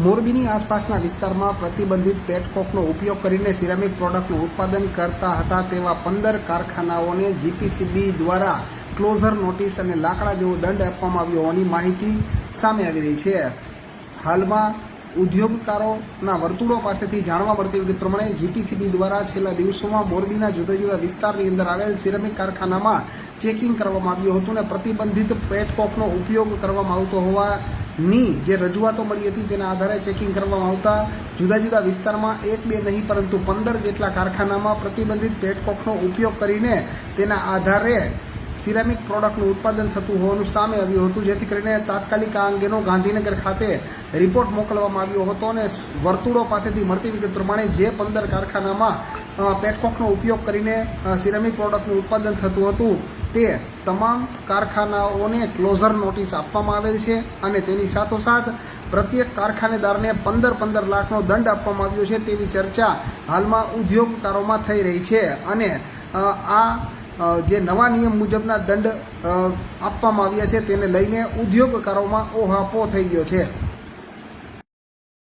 મોરબીની આસપાસના વિસ્તારમાં પ્રતિબંધિત પેટકોકનો ઉપયોગ કરીને સિરામિક પ્રોડક્ટનું ઉત્પાદન કરતા હતા તેવા પંદર કારખાનાઓને જીપીસીબી દ્વારા ક્લોઝર નોટિસ અને લાકડા જેવો દંડ આપવામાં આવ્યો હોવાની માહિતી સામે આવી રહી છે. હાલમાં ઉદ્યોગકારોના વર્તુળો પાસેથી જાણવા મળતી વિગત પ્રમાણે જીપીસીબી દ્વારા છેલ્લા દિવસોમાં મોરબીના જુદા જુદા વિસ્તારની અંદર આવેલ સિરામિક કારખાનામાં ચેકિંગ કરવામાં આવ્યું હતું અને પ્રતિબંધિત પેટકોકનો ઉપયોગ કરવામાં આવતો હોવાની જે રજૂઆતો મળી હતી તેના આધારે ચેકિંગ કરવામાં આવતા જુદા જુદા વિસ્તારમાં એક બે નહીં પરંતુ પંદર જેટલા કારખાનામાં પ્રતિબંધિત પેટકોકનો ઉપયોગ કરીને તેના આધારે સિરામિક પ્રોડક્ટનું ઉત્પાદન થતું હોવાનું સામે આવ્યું હતું. જેથી કરીને તાત્કાલિક આ અંગેનો ગાંધીનગર ખાતે રિપોર્ટ મોકલવામાં આવ્યો હતો અને વર્તુળો પાસેથી મળતી વિગત પ્રમાણે જે પંદર કારખાનામાં પેટકોકનો ઉપયોગ કરીને સિરામિક પ્રોડક્ટનું ઉત્પાદન થતું હતું. તે તમામ કારખાનાઓને ક્લોઝર નોટિસ આપવામાં આવેલ છે અને તેની સાથોસાથ પ્રત્યેક કારખાનેદારને પંદર પંદર લાખનો દંડ આપવામાં આવ્યો છે તેવી ચર્ચા હાલમાં ઉદ્યોગકારોમાં થઈ રહી છે અને આ જે નવા નિયમ મુજબના દંડ આપવામાં આવ્યા છે તેને લઈને ઉદ્યોગકારોમાં ઓહાપો થઈ ગયો છે.